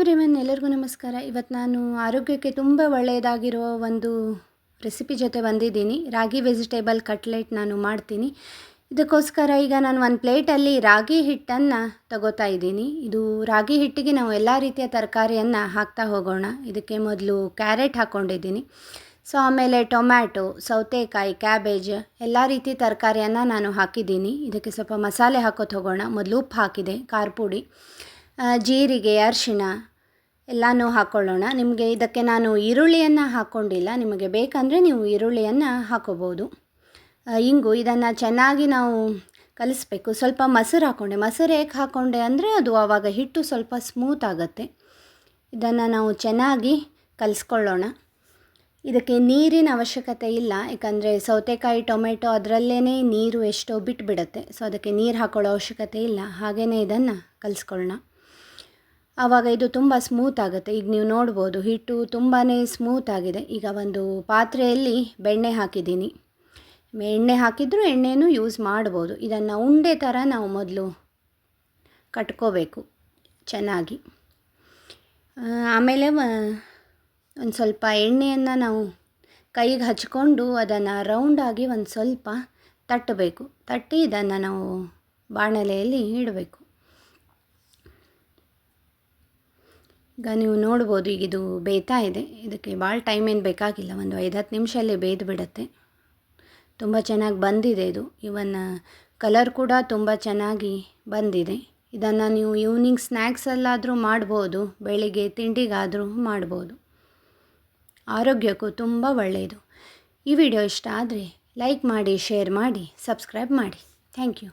Everyone ಎಲ್ಲರಿಗೂ ನಮಸ್ಕಾರ. ಇವತ್ತು ನಾನು ಆರೋಗ್ಯಕ್ಕೆ ತುಂಬ ಒಳ್ಳೆಯದಾಗಿರೋ ಒಂದು ರೆಸಿಪಿ ಜೊತೆ ಬಂದಿದ್ದೀನಿ. ರಾಗಿ ವೆಜಿಟೇಬಲ್ ಕಟ್ಲೆಟ್ ನಾನು ಮಾಡ್ತೀನಿ. ಇದಕ್ಕೋಸ್ಕರ ಈಗ ನಾನು ಒಂದು ಪ್ಲೇಟಲ್ಲಿ ರಾಗಿ ಹಿಟ್ಟನ್ನು ತಗೋತಾ ಇದ್ದೀನಿ. ಇದು ರಾಗಿ ಹಿಟ್ಟಿಗೆ ನಾವು ಎಲ್ಲ ರೀತಿಯ ತರಕಾರಿಯನ್ನು ಹಾಕ್ತಾ ಹೋಗೋಣ. ಇದಕ್ಕೆ ಮೊದಲು ಕ್ಯಾರೆಟ್ ಹಾಕ್ಕೊಂಡಿದ್ದೀನಿ ಸೊ, ಆಮೇಲೆ ಟೊಮ್ಯಾಟೊ, ಸೌತೆಕಾಯಿ, ಕ್ಯಾಬೇಜ್ ಎಲ್ಲ ರೀತಿ ತರಕಾರಿಯನ್ನು ನಾನು ಹಾಕಿದ್ದೀನಿ. ಇದಕ್ಕೆ ಸ್ವಲ್ಪ ಮಸಾಲೆ ಹಾಕೋತ ಹೋಗೋಣ. ಮೊದಲು ಉಪ್ಪು ಹಾಕಿದೆ, ಖಾರ ಪುಡಿ ಜೀರಿಗೆ, ಅರಿಶಿಣ ಎಲ್ಲನೂ ಹಾಕ್ಕೊಳ್ಳೋಣ ನಿಮಗೆ ಇದಕ್ಕೆ ನಾನು ಈರುಳ್ಳಿಯನ್ನು ಹಾಕ್ಕೊಂಡಿಲ್ಲ ನಿಮಗೆ ಬೇಕಂದರೆ ನೀವು ಈರುಳ್ಳಿಯನ್ನು ಹಾಕೋಬೋದು. ಇಂಗು, ಇದನ್ನು ಚೆನ್ನಾಗಿ ನಾವು ಕಲಿಸ್ಬೇಕು. ಸ್ವಲ್ಪ ಮೊಸರು ಹಾಕ್ಕೊಂಡೆ ಮೊಸರು ಹೇಗೆ ಹಾಕ್ಕೊಂಡೆ ಅಂದರೆ ಅದು ಆವಾಗ ಹಿಟ್ಟು ಸ್ವಲ್ಪ ಸ್ಮೂತ್ ಆಗುತ್ತೆ. ಇದನ್ನು ನಾವು ಚೆನ್ನಾಗಿ ಕಲಿಸ್ಕೊಳ್ಳೋಣ. ಇದಕ್ಕೆ ನೀರಿನ ಅವಶ್ಯಕತೆ ಇಲ್ಲ. ಯಾಕಂದರೆ ಸೌತೆಕಾಯಿ, ಟೊಮೆಟೊ ಅದರಲ್ಲೇ ನೀರು ಎಷ್ಟೋ ಬಿಟ್ಬಿಡುತ್ತೆ. ಸೊ, ಅದಕ್ಕೆ ನೀರು ಹಾಕೊಳ್ಳೋ ಅವಶ್ಯಕತೆ ಇಲ್ಲ. ಹಾಗೆಯೇ ಇದನ್ನು ಕಲಿಸ್ಕೊಳ್ಳೋಣ. ಆವಾಗ ಇದು ತುಂಬ ಸ್ಮೂತ್ ಆಗುತ್ತೆ. ಈಗ ನೀವು ನೋಡ್ಬೋದು, ಹಿಟ್ಟು ತುಂಬಾ ಸ್ಮೂತ್ ಆಗಿದೆ. ಈಗ ಒಂದು ಪಾತ್ರೆಯಲ್ಲಿ ಬೆಣ್ಣೆ ಹಾಕಿದ್ದೀನಿ. ಎಣ್ಣೆ ಹಾಕಿದರೂ ಎಣ್ಣೆನೂ ಯೂಸ್ ಮಾಡ್ಬೋದು. ಇದನ್ನು ಉಂಡೆ ಥರ ನಾವು ಮೊದಲು ಕಟ್ಕೋಬೇಕು ಚೆನ್ನಾಗಿ. ಆಮೇಲೆ ಒಂದು ಸ್ವಲ್ಪ ಎಣ್ಣೆಯನ್ನು ನಾವು ಕೈಗೆ ಹಚ್ಕೊಂಡು ಅದನ್ನು ರೌಂಡಾಗಿ ಒಂದು ಸ್ವಲ್ಪ ತಟ್ಟಬೇಕು. ತಟ್ಟಿ ಇದನ್ನು ನಾವು ಬಾಣಲೆಯಲ್ಲಿ ಇಡಬೇಕು. ಈಗ ನೀವು ನೋಡ್ಬೋದು, ಈಗ ಇದು ಬೇಯ್ತಾ ಇದೆ. ಇದಕ್ಕೆ ಭಾಳ ಟೈಮ್ ಏನು ಬೇಕಾಗಿಲ್ಲ. ಒಂದು ಐದು ಹತ್ತು ನಿಮಿಷಲ್ಲೇ ಬೇಯ್ದು ಬಿಡುತ್ತೆ ತುಂಬ ಚೆನ್ನಾಗಿ ಬಂದಿದೆ ಇದು. ಇವನ್ ಕಲರ್ ಕೂಡ ತುಂಬ ಚೆನ್ನಾಗಿ ಬಂದಿದೆ. ಇದನ್ನು ನೀವು ಈವ್ನಿಂಗ್ ಸ್ನ್ಯಾಕ್ಸಲ್ಲಾದರೂ ಮಾಡ್ಬೋದು, ಬೆಳಿಗ್ಗೆ ತಿಂಡಿಗಾದರೂ ಮಾಡ್ಬೋದು. ಆರೋಗ್ಯಕ್ಕೂ ತುಂಬ ಒಳ್ಳೆಯದು ಈ ವಿಡಿಯೋ ಇಷ್ಟ ಆದರೆ ಲೈಕ್ ಮಾಡಿ ಶೇರ್ ಮಾಡಿ ಸಬ್ಸ್ಕ್ರೈಬ್ ಮಾಡಿ. Thank you